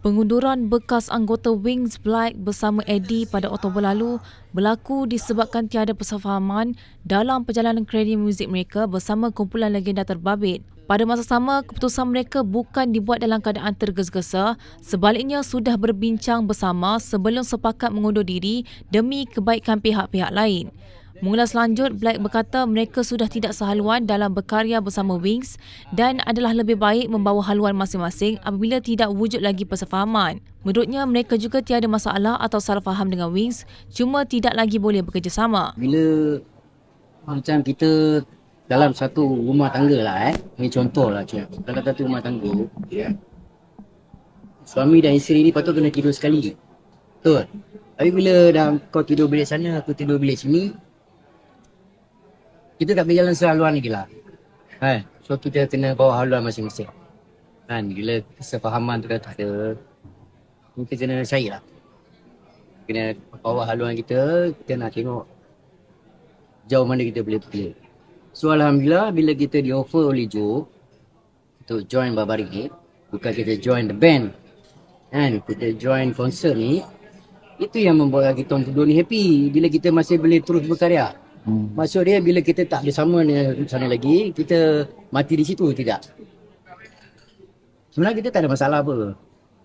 Pengunduran bekas anggota Wings Black bersama Eddie pada Oktober lalu berlaku disebabkan tiada persefahaman dalam perjalanan kerjaya muzik mereka bersama kumpulan legenda terbabit. Pada masa sama, keputusan mereka bukan dibuat dalam keadaan tergesa-gesa, sebaliknya sudah berbincang bersama sebelum sepakat mengundur diri demi kebaikan pihak-pihak lain. Mengulas lanjut, Black berkata mereka sudah tidak sehaluan dalam berkarya bersama Wings dan adalah lebih baik membawa haluan masing-masing apabila tidak wujud lagi persefahaman. Menurutnya, mereka juga tiada masalah atau salah faham dengan Wings, cuma tidak lagi boleh bekerjasama. Bila macam kita dalam satu rumah tangga lah eh. Ini contoh lah cik. Dalam satu rumah tangga. Ya. Suami dan isteri ni patut kena tidur sekali. Betul. Tapi bila dah kau tidur bilik sana, aku tidur bilik sini, kita tak boleh jalan sehaluan lagi lah. Kan? So kita kena bawa haluan masing-masing. Kan? Bila kesefahaman tu dah tak ada, kita kena cari lah. Kena bawa haluan kita, kita nak tengok jauh mana kita boleh pergi. So Alhamdulillah bila kita di offer oleh Joe untuk join Barbaric ni, bukan kita join the band. Kan? Kita join concert ni, itu yang membuat kita orang ni happy bila kita masih boleh terus berkarya. Hmm. Maksud dia bila kita tak bersama dengan sana lagi, kita mati di situ tidak. Sebenarnya kita tak ada masalah apa.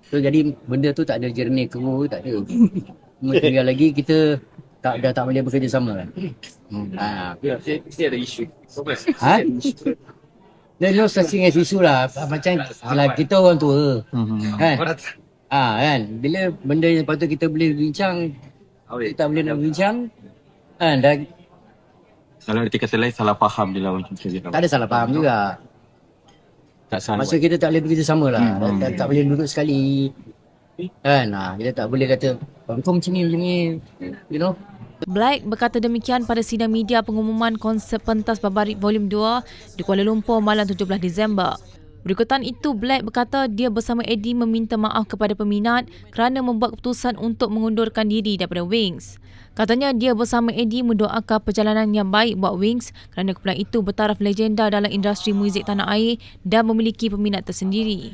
So jadi benda tu tak ada jernih keru, tak ada. Cuma lagi kita tak dah tak boleh bekerja sama kan. Hmm. Ha. Mesti ada isu. Ha? There's no such thing as isu lah. Macam kalau kita orang tua. Kan? Ah kan? Bila benda yang patut kita boleh bincang, kita tak boleh nak bincang, kan? Dah, Kalau arti kata lain salah faham je lah macam tu. tak ada salah faham juga. Tak salah. Maksud kita tak boleh bekerja sama lah. Hmm. Tak, tak boleh duduk sekali. Kan? Ha, kita tak boleh kata, kau macam ni, macam ni. You know? Black berkata demikian pada sidang media pengumuman konsert pentas Barbarik Volume 2 di Kuala Lumpur malam 17 Disember. Berikutan itu, Black berkata dia bersama Eddie meminta maaf kepada peminat kerana membuat keputusan untuk mengundurkan diri daripada Wings. Katanya dia bersama Eddie mendoakan perjalanan yang baik buat Wings kerana kumpulan itu bertaraf legenda dalam industri muzik tanah air dan memiliki peminat tersendiri.